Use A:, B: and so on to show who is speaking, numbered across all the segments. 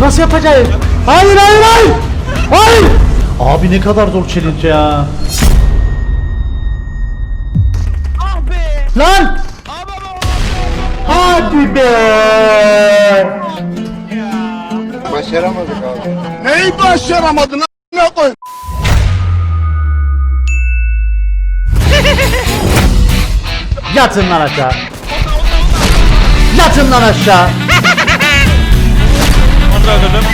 A: Nasıl yapacağız? Hayır hayır hayır. Hayır. Abi ne kadar zor challenge ya.
B: Ah be!
A: Lan. Hadi be.
C: Başaramadık abi.
D: Neyi başaramadın a**ına koy?
A: Yatın lan aşağı. Yatın lan aşağı.
B: Öldürdüm.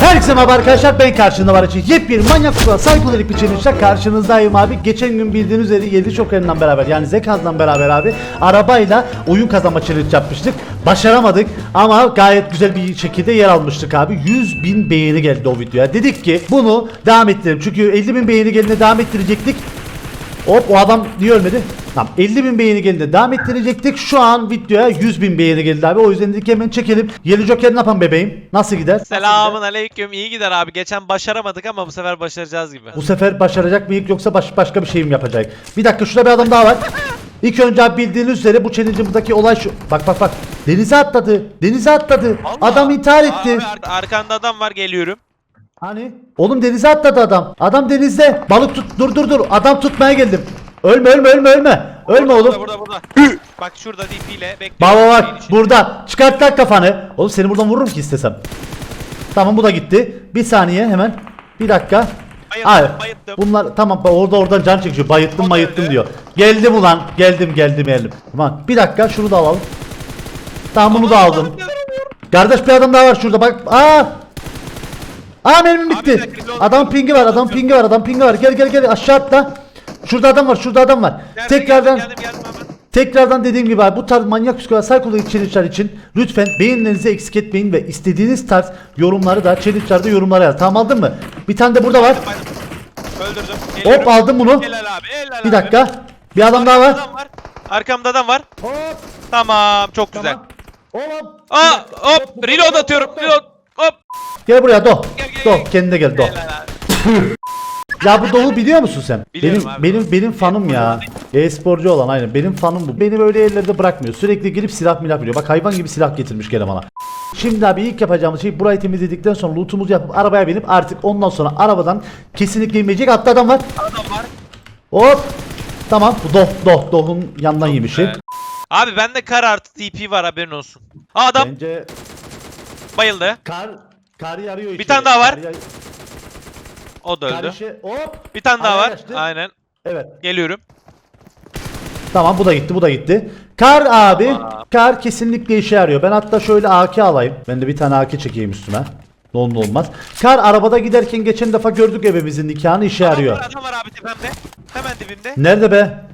A: Herkese merhaba arkadaşlar ben karşında var için yepyeni manyak kutular bir challenge'la karşınızdayım abi. Geçen gün bildiğiniz üzere 7 Joker'le beraber yani Zekaz'la beraber abi arabayla oyun kazanma challenge yapmıştık. Başaramadık ama gayet güzel bir şekilde yer almıştık abi. 100 bin beğeni geldi o videoya. Dedik ki bunu devam ettirelim çünkü 50 bin beğeni geldiğinde devam ettirecektik. Hop o adam niye ölmedi? Tamam 50 bin beğeni geldi devam ettirecektik. Şu an videoya 100 bin beğeni geldi abi. O yüzden dedik hemen çekelim. Yeni Joker ne yapan bebeğim? Nasıl gider?
B: Selamun aleyküm. İyi gider abi. Geçen başaramadık ama bu sefer başaracağız gibi.
A: Bu sefer başaracak mıyız yoksa baş, başka bir şey mi yapacak? Bir dakika şurada bir adam daha var. İlk önce abi bildiğiniz üzere bu challenge'ımızdaki olay şu. Bak bak bak. Denize atladı. Denize atladı.
B: Allah!
A: Adam intihar etti.
B: Abi ar- arkanda adam var geliyorum.
A: Hani? Oğlum denize atladı adam. Adam denizde. Balık tut. Dur dur dur. Adam tutmaya geldim. Ölme ölme ölme ölme. Ölme
B: Burada,
A: oğlum.
B: Burada burada. Bak şurada DP ile bekliyorum.
A: Bak bak. Burada. Çıkart lan kafanı. Oğlum seni buradan vururum ki istesem. Tamam bu da gitti. Bir saniye hemen. Bir dakika.
B: Bayıldım,
A: Hayır.
B: bayıldım.
A: Bunlar tamam orada oradan can çekiyor. Bayıttım bayıttım diyor. Geldim ulan. Geldim geldim geldim. Tamam. Bir dakika şunu da alalım. Tamam bunu da aldım. Kardeş bir adam daha var şurada bak. Aa! Aa mermim bitti. Adam pingi var, adam pingi var, adam pingi var. Gel gel gel aşağı atla. Şurada adam var, şurada adam var.
B: Geldim,
A: Tekrardan
B: Geldim geldim geldim hemen.
A: Tekrardan dediğim gibi abi bu tarz manyak psikolojik psikolojik challenge'lar için lütfen beğenilerinizi eksik etmeyin ve istediğiniz tarz yorumları da challenge'larda yorumlara yaz. Tamam aldın mı? Bir tane de burada var.
B: Bayıldım. Öldürdüm.
A: Hop aldım bunu.
B: Helal abi. Helal
A: Bir
B: abi.
A: dakika. Bir adam daha var.
B: Arkamda adam var. Arkamda adam var.
A: Hop.
B: Tamam çok güzel.
A: Tamam. Oğlum.
B: Aa hop reload atıyorum. Reload. Hop.
A: Gel buraya Do.
B: Gel, gel,
A: Do
B: gel.
A: kendine gel Do.
B: Helal abi.
A: Ya bu Doğu biliyor musun sen?
B: Biliyorum
A: benim
B: abi.
A: benim benim fanım ya. E-sporcu olan aynen benim fanım bu. Beni böyle yerlerde bırakmıyor. Sürekli gelip silah milah biliyor. Bak hayvan gibi silah getirmiş gene bana. Şimdi abi ilk yapacağımız şey burayı temizledikten sonra lootumuzu yapıp arabaya binip artık ondan sonra arabadan kesinlikle inmeyecek. Hatta adam var.
B: Adam var.
A: Hop. Tamam bu Doh Doh Doh'un yandan yemişim.
B: güzel. Abi bende kar artı TP var haberin olsun. Aa adam
A: Bence
B: bayıldı.
A: kar kar yarıyor
B: Bir tane daha var.
A: Kar,
B: O da öldü.
A: işi- hop.
B: Bir tane daha var.
A: açtı.
B: Aynen.
A: Evet.
B: Geliyorum.
A: Tamam bu da gitti bu da gitti. Kar abi kar kesinlikle işe yarıyor. Ben hatta şöyle AK alayım. Ben de bir tane AK çekeyim üstüme. Ne olur olmaz. Kar arabada giderken geçen defa gördük evimizin nikahını işe
B: Adam
A: yarıyor.
B: var, adam var abi tepemde. Hemen dibimde.
A: Nerede be?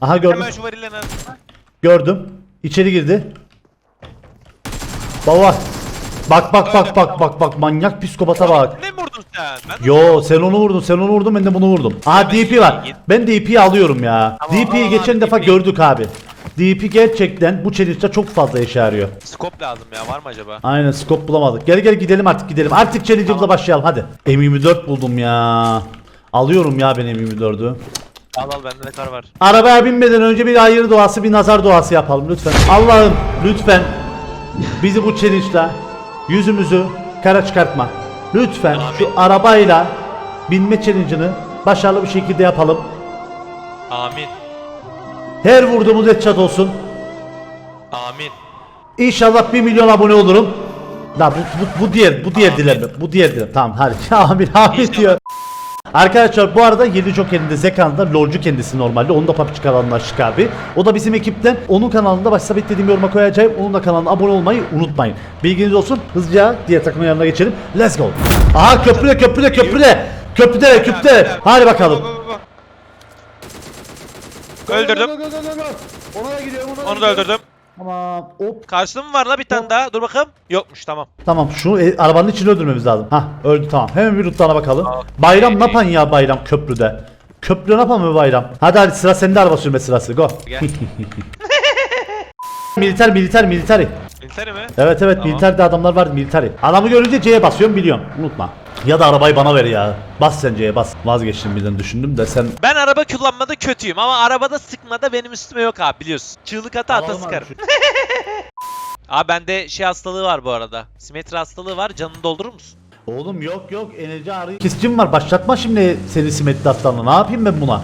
A: Aha gördüm.
B: Hemen şu varillerin arasında.
A: Gördüm. İçeri girdi. Baba. Bak bak bak bak bak bak manyak psikopata bak.
B: Ne mi? Ben
A: Yo sen onu vurdun sen onu vurdun ben de bunu vurdum. Aha DP var. Ben DP'yi alıyorum ya.
B: Tamam,
A: DP'yi
B: al
A: geçen
B: abi,
A: defa
B: DP
A: gördük abi. DP gerçekten bu challenge'da çok fazla işe yarıyor.
B: Scope lazım ya var mı acaba?
A: Aynen scope bulamadık. Gel gel gidelim artık gidelim. Artık challenge'ımıza başlayalım hadi. M24 buldum ya. Alıyorum ya ben M24'ü.
B: Al al bende de kar var.
A: Arabaya binmeden önce bir hayır duası bir nazar duası yapalım lütfen. Allah'ım lütfen bizi bu challenge'la yüzümüzü kara çıkartma. Lütfen şu arabayla binme challenge'ını başarılı bir şekilde yapalım.
B: Amin.
A: Her vurduğumuz headshot olsun.
B: Amin.
A: İnşallah 1 milyon abone olurum. La bu, bu, bu diğer bu diğer dileme. Bu diğer dileme. Tamam hadi. Amin amin
B: İnşallah.
A: diyor. Arkadaşlar bu arada Yedi Joker'in de Zekan'da LoL'cu kendisi normalde. Onu da PUBG kanalına açtık abi. O da bizim ekipten. Onun kanalında baş sabitlediğim yoruma koyacağım. Onun da kanalına abone olmayı unutmayın. Bilginiz olsun. Hızlıca diğer takımın yanına geçelim. Let's go. Aha köprüde köprüde köprüde. Köprüde köprüde. Hadi bakalım.
B: Öldürdüm.
A: Ona da gidiyorum. ona
B: Onu da öldürdüm.
A: Tamam. Hop.
B: Karşıda mı var la bir tane daha? Dur bakalım. Yokmuş tamam.
A: Tamam şu e, arabanın içini öldürmemiz lazım. Hah öldü tamam. Hemen bir lootlarına bakalım. Bayram ne yapan ya bayram köprüde? Köprü ne yapan mı bayram? Hadi hadi sıra sende araba sürme sırası. Go.
B: Gel.
A: militer militer militari.
B: Military mi?
A: Evet evet
B: Tamam.
A: militerde adamlar var militari. Adamı görünce C'ye basıyorum biliyorum. Unutma. Ya da arabayı bana ver ya. Bas sen C'ye bas. Vazgeçtim birden düşündüm de sen
B: Ben araba kullanmada kötüyüm ama arabada sıkmada benim üstüme yok abi biliyorsun. Çığlık ata ata
A: Alalım
B: sıkarım. Abi bende şey hastalığı var bu arada. Simetri hastalığı var. Canını doldurur musun?
A: Oğlum yok yok enerji ağrı kesicim var başlatma şimdi seni simetli hastalığına ne yapayım ben buna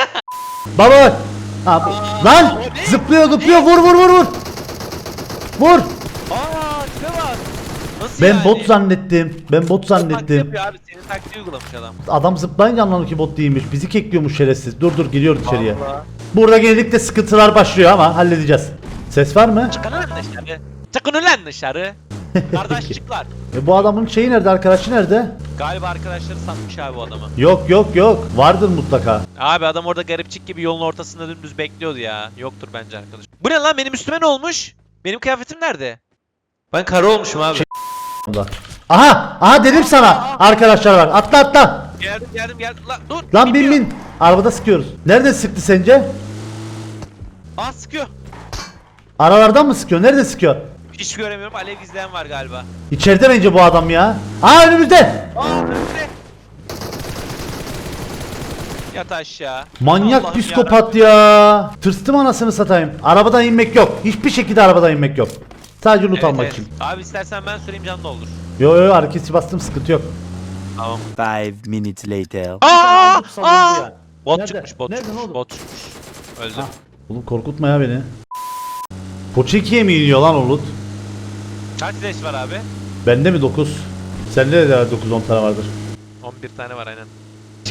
A: Baba ha, bu- Lan zıplıyor zıplıyor vur vur vur vur Vur
B: Aa tipe bak. Nasıl
A: Ben
B: yani?
A: bot zannettim ben bot zannettim
B: yapıyor abi. Senin taktiği uygulamış adam.
A: Adam zıplayınca anladım ki bot değilmiş bizi kekliyormuş şerefsiz dur dur giriyor içeriye
B: Allah.
A: Burada genellikle sıkıntılar başlıyor ama halledeceğiz Ses var mı?
B: Çıkın ulan dışarı. Çıkın ulan dışarı. Kardeşlikler.
A: E, bu adamın şeyi nerede arkadaşı nerede?
B: Galiba arkadaşları satmış abi bu adamı.
A: Yok yok yok vardır mutlaka
B: Abi adam orada garipçik gibi yolun ortasında dümdüz bekliyordu ya. Yoktur bence arkadaş. Bu ne lan benim üstüme ne olmuş? Benim kıyafetim nerede? Ben kara olmuşum abi.
A: Burada. Aha aha dedim sana arkadaşlar var atla atla
B: Geldim geldim geldim. Lan dur.
A: Lan bin bin. Arabada sıkıyoruz. Nerede sıktı sence?
B: Aa sıkıyor.
A: Aralardan mı sıkıyor? Nerede sıkıyor?
B: Hiç göremiyorum. Alev gizleyen var galiba.
A: İçeride bence bu adam ya. Aa önümüzde.
B: Aa önünde. Yat aşağı.
A: Manyak
B: Allah'ım
A: psikopat ya. Tırstım anasını satayım. Arabadan inmek yok. Hiçbir şekilde arabadan inmek yok. Sadece loot
B: Evet,
A: almak
B: evet.
A: için.
B: Abi istersen ben süreyim can doldur.
A: Yo yo hareketi bastım sıkıntı yok.
B: Tamam.
E: Five minutes later.
B: Aa! Aa!
A: ya.
B: Bot
A: Nerede?
B: çıkmış bot
A: Nerede, ne
B: çıkmış
A: oldu?
B: bot çıkmış. Öldü.
A: Ha. Oğlum korkutma ya beni. Poçeki'ye mi iniyor lan o loot?
B: Kaç leş var abi?
A: Bende mi 9? Sende de 9-10 tane vardır.
B: 11 tane var aynen.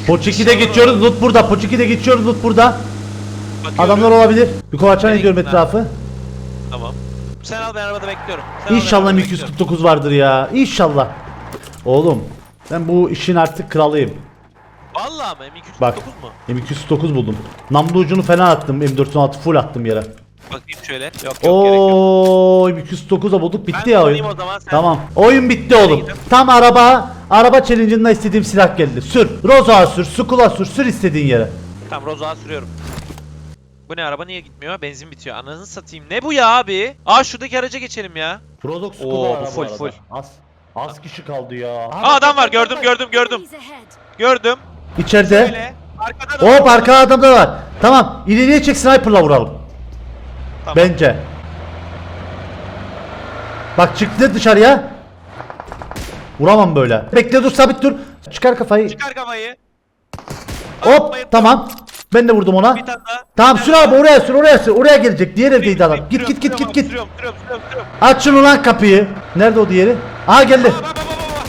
A: Poçeki'de geçiyoruz loot burada. Poçeki'de geçiyoruz loot burada.
B: Bakıyorum.
A: Adamlar olabilir. Bir
B: Nereye
A: ediyorum
B: gittin
A: etrafı.
B: Tamam. Sen al ben arabada bekliyorum. Sen al, ben
A: İnşallah
B: arabada bekliyorum.
A: 249 vardır ya. İnşallah. Oğlum ben bu işin artık kralıyım.
B: Vallahi mı? M249
A: Bak.
B: mu?
A: M209 buldum. Namlu ucunu falan attım. M416 full attım yere.
B: Bakayım şöyle. Yok yok gerek yok.
A: Oo M209 da bulduk. Bitti
B: Ben
A: ya
B: kullanayım
A: oyun.
B: o zaman, sen-
A: Tamam. Oyun bitti oğlum.
B: gidelim.
A: Tam araba araba challenge'ında istediğim silah geldi. Sür. Rozo'a sür. Skull'a sür. Sür istediğin yere.
B: Tamam Rozo'a sürüyorum. Bu ne araba niye gitmiyor? Benzin bitiyor. Ananı satayım. Ne bu ya abi? Aa şuradaki araca geçelim ya.
A: Prozok
B: Skull'a Oo, bu full, arada. full.
A: Az az kişi kaldı ya.
B: Aa adam var gördüm gördüm gördüm.
F: Enemies ahead.
B: Gördüm.
A: İçeride.
B: Şöyle. Arkadan
A: Hop arka adamda var. Tamam. İleriye çek sniper'la vuralım.
B: Tamam.
A: Bence. Bak çıktı dışarıya. Vuramam böyle. Bekle dur sabit dur. Çıkar kafayı.
B: Çıkar kafayı.
A: Hop
B: bayıldım.
A: tamam. Ben de vurdum ona.
B: Bir tane daha.
A: Tamam sür abi oraya sür oraya sür. Oraya gelecek. Diğer evdeydi adam. Git git git git git.
B: Sürüyorum sürüyorum sürüyorum sürüyorum.
A: Aç şunu lan kapıyı. Nerede o diğeri? Aha geldi.
B: Aa, bak bak bak, bak.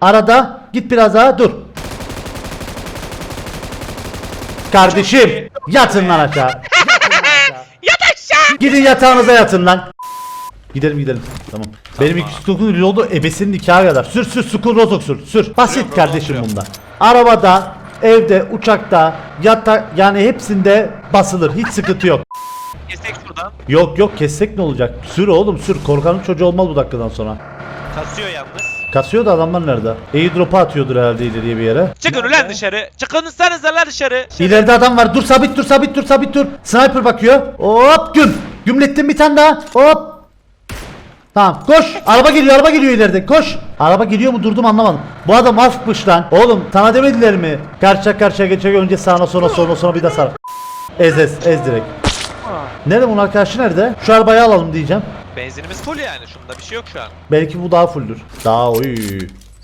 A: Arada. Git biraz daha dur. Kardeşim yatın lan aşağı. Gidin yatağınıza yatın lan. Gidelim gidelim. Tamam. Benim 209 reload'u ebesinin nikahı kadar. Sür sür skull rozok sür. Sür. Basit kardeşim bunda. Arabada, evde, uçakta, yatak yani hepsinde basılır. Hiç sıkıntı yok.
B: Kesek şuradan.
A: Yok yok kessek ne olacak? Sür oğlum sür. Korkanın çocuğu olmaz bu dakikadan sonra.
B: Kasıyor yalnız.
A: Kasıyor da adamlar nerede? Airdrop'a atıyordur herhalde ileriye bir yere.
B: Çıkın ulan dışarı. Çıkınızsanıza lan dışarı.
A: İleride adam var. Dur sabit dur sabit dur sabit dur. Sniper bakıyor. Hop güm. Gümlettim bir tane daha. Hop. Tamam koş. Araba geliyor araba geliyor ileride. Koş. Araba geliyor mu durdum anlamadım. Bu adam hafifmiş lan. Oğlum sana demediler mi? Karşıya karşıya geçecek önce sağına sonra sonra sonra bir de sağ. Ez ez ez direkt. Nerede bunun arkadaşı nerede? Şu arabayı alalım diyeceğim.
B: Benzinimiz full yani. Şunda bir şey yok şu an.
A: Belki bu daha fulldür. Daha oy.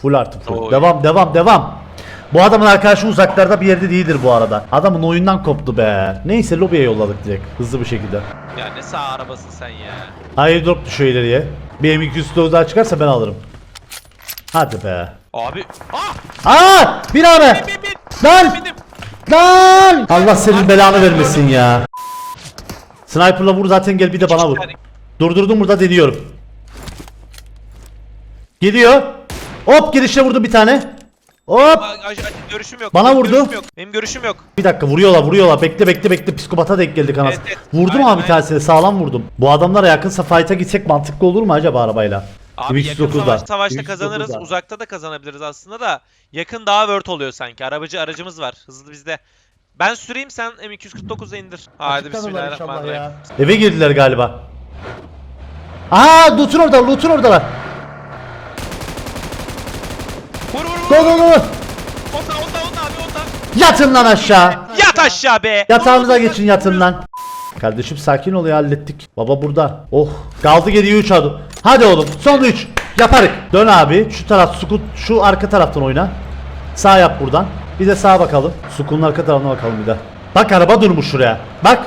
A: Full artık full.
B: Oy.
A: Devam devam devam. Bu adamın arkadaşı uzaklarda bir yerde değildir bu arada. Adamın oyundan koptu be. Neyse lobiye yolladık direkt hızlı bir şekilde.
B: Ya ne sağ arabasın sen ya.
A: Airdrop düşüyor ileriye. Bir M209 daha çıkarsa ben alırım. Hadi be.
B: Abi. Ah!
A: Aa! Bir abi.
B: Bin bin bin.
A: Lan! Lan! Allah senin belanı vermesin ya. Sniper'la vur zaten gel bir de bana vur. Durdurdum burada deniyorum. Geliyor. Hop girişte vurdum bir tane. Hop.
B: Görüşüm yok.
A: Bana
B: Benim
A: vurdu.
B: Görüşüm yok. Benim görüşüm yok.
A: Bir dakika vuruyorlar vuruyorlar. Bekle bekle bekle psikopata denk geldik anasını.
B: Evet, evet.
A: Vurdum
B: Aynen,
A: abi bir tanesini sağlam vurdum. Bu adamlara yakınsa fight'a gitsek mantıklı olur mu acaba arabayla?
B: Abi yakın
A: 209'da.
B: savaş, savaşta
A: 209'da.
B: kazanırız. Uzakta da kazanabiliriz aslında da. Yakın daha word oluyor sanki. Arabacı aracımız var. Hızlı bizde. Ben süreyim sen M249'a indir. Hadi
A: Açıktan onlar inşallah
B: bismillahirrahmanirrahim.
A: ya. Eve girdiler galiba. Aa loot'un orada loot'un oradalar.
B: Vur vur vur.
A: Go go go.
B: Onda onda onda abi onda.
A: Yatın lan aşağı.
B: Yat aşağı be.
A: Yatağınıza geçin yatın lan. Kardeşim sakin ol ya hallettik. Baba burada. Oh kaldı geriye 3 adım. Hadi oğlum son 3. Yaparık. Dön abi şu taraf sukut şu arka taraftan oyna. Sağ yap buradan. Bir de sağa bakalım. Sukunun arka tarafına bakalım bir de. Bak araba durmuş şuraya. Bak.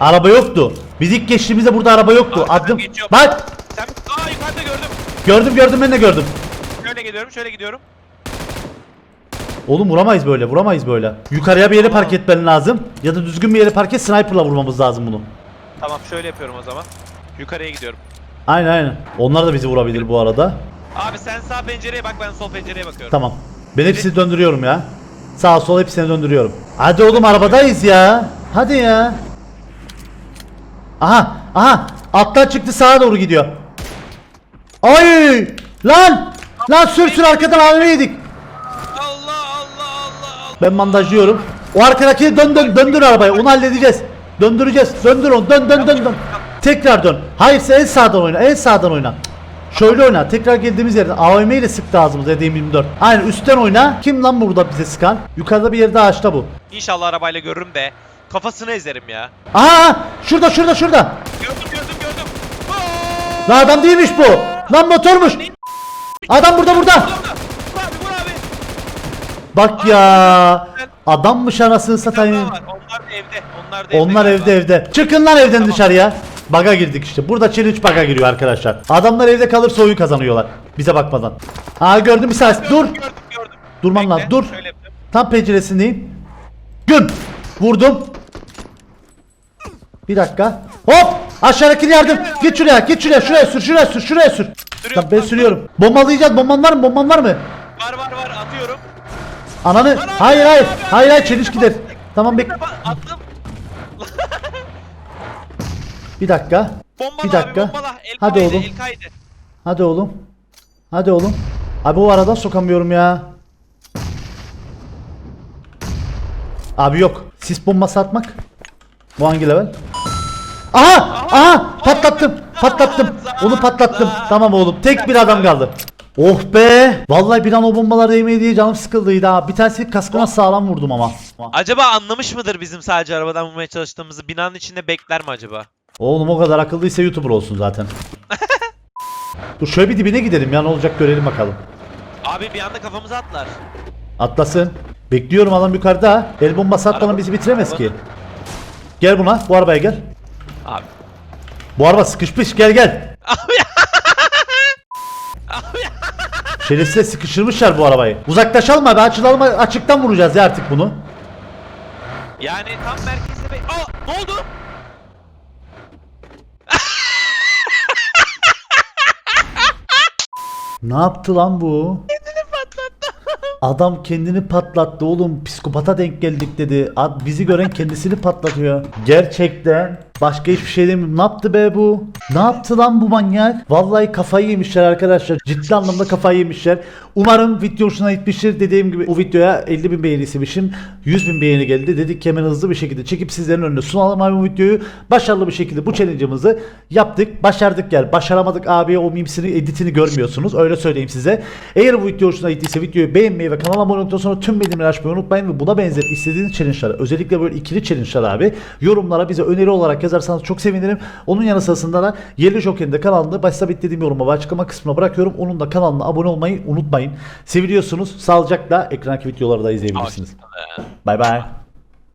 A: Araba yoktu. Biz ilk geçtiğimizde burada araba yoktu.
B: Arkadan
A: Adım.
B: geçiyor.
A: Bak.
B: Sen aa yukarıda gördüm.
A: Gördüm gördüm ben de gördüm.
B: Şöyle gidiyorum, şöyle gidiyorum.
A: Oğlum vuramayız böyle vuramayız böyle. Yukarıya bir yere park etmen lazım. Ya da düzgün bir yere park et sniperla vurmamız lazım bunu.
B: Tamam şöyle yapıyorum o zaman. Yukarıya gidiyorum.
A: Aynen aynen. Onlar da bizi vurabilir bu arada.
B: Abi sen sağ pencereye bak ben sol pencereye bakıyorum.
A: Tamam. Ben hepsini döndürüyorum ya. Sağa sola hepsini döndürüyorum. Hadi oğlum arabadayız ya. Hadi ya. Aha aha. Alttan çıktı sağa doğru gidiyor. Ay! Lan! Lan sür sür arkadan yedik. Ben bandajlıyorum. O arkadaki dön dön döndür arabayı. Onu halledeceğiz. Döndüreceğiz. Döndür onu. Dön dön dön dön. Tekrar dön. Hayır sen en sağdan oyna. En sağdan oyna. Şöyle oyna. Tekrar geldiğimiz yerden AVM ile sıktı ağzımıza dediğim 24. Aynen üstten oyna. Kim lan burada bize sıkan? Yukarıda bir yerde ağaçta bu.
B: İnşallah arabayla görürüm de kafasını ezerim ya.
A: Aa! Şurada şurada şurada.
B: Gördüm gördüm gördüm.
A: Lan adam değilmiş bu. Lan motormuş. Adam burada burada.
B: Vur abi vur abi.
A: Bak ya. Adammış anasını satayım.
B: Onlar da evde. Onlar da evde.
A: Onlar
B: galiba.
A: evde evde. Çıkın lan evden
B: Tamam.
A: dışarıya. Baga girdik işte. Burada challenge baga giriyor arkadaşlar. Adamlar evde kalırsa oyun kazanıyorlar. Bize bakmadan. Aa gördüm bir saniye. Dur.
B: Gördüm gördüm.
A: Durman
B: Bekle,
A: lazım. Dur.
B: Şöyle.
A: Tam penceresindeyim. Gün. Vurdum. Bir dakika. Hop. Aşağıdaki yardım. Git şuraya. Git şuraya. Şuraya sür. Şuraya sür. Şuraya sür. Tamam ben sürüyorum. Bombalayacağız. Bomban var mı? Bomban var mı? Ananı. Hayır hayır. Hayır hayır. Çeliş gider. Tamam bek.
B: Attım.
A: Bir dakika.
B: Bombala
A: Bir dakika.
B: abi bombala. El
A: Hadi
B: kaydı,
A: oğlum.
B: El kaydı.
A: Hadi oğlum. Hadi oğlum. Abi o aradan sokamıyorum ya. Abi yok. Sis bombası atmak. Bu hangi level? Aha! Aha! Patlattım. Patlattım. Onu patlattım. Tamam oğlum. Tek bir adam kaldı. Oh be! Vallahi bir an o bombalar değmeye diye canım sıkıldıydı ha. Bir tanesi kaskına sağlam vurdum ama.
B: Acaba anlamış mıdır bizim sadece arabadan vurmaya çalıştığımızı? Binanın içinde bekler mi acaba?
A: Oğlum o kadar akıllıysa YouTuber olsun zaten. Dur şöyle bir dibine gidelim ya ne olacak görelim bakalım.
B: Abi bir anda kafamıza atlar.
A: Atlasın. Bekliyorum adam yukarıda. El bombası atmadan
B: Araba-
A: bizi bitiremez ki. Gel buna. Bu arabaya gel.
B: Abi.
A: Bu araba sıkışmış. Gel gel.
B: Abi ya. Abi ya.
A: Şerefsiz sıkıştırmışlar bu arabayı. Uzaklaşalım abi. Açılalım. Açıktan vuracağız ya artık bunu.
B: Yani tam merkezde be... Aa ne oldu?
A: Ne yaptı lan bu? Adam kendini patlattı oğlum. Psikopata denk geldik dedi. Ad- Bizi gören kendisini patlatıyor. Gerçekten. Başka hiçbir şey demiyorum. Ne yaptı be bu? Ne yaptı lan bu manyak? Vallahi kafayı yemişler arkadaşlar. Ciddi anlamda kafayı yemişler. Umarım video hoşuna gitmiştir. Dediğim gibi o videoya 50 bin beğeni istemişim. 100 bin beğeni geldi. Dedik hemen hızlı bir şekilde çekip sizlerin önüne sunalım abi bu videoyu. Başarılı bir şekilde bu challenge'ımızı yaptık. Başardık yani. Başaramadık abiye o mimsini editini görmüyorsunuz. Öyle söyleyeyim size. Eğer bu video hoşuna gittiyse videoyu beğenmeyi ve kanala abone olduktan sonra tüm bildirimleri açmayı unutmayın ve buna benzer istediğiniz challenge'ları özellikle böyle ikili challenge'lar abi yorumlara bize öneri olarak yazarsanız çok sevinirim. Onun yanı sırasında da Yerli Joker'in de kanalında başta bitlediğim yoruma ve açıklama kısmına bırakıyorum. Onun da kanalına abone olmayı unutmayın. Seviliyorsunuz. Sağlıcakla ekrandaki videoları da izleyebilirsiniz. Bay bay.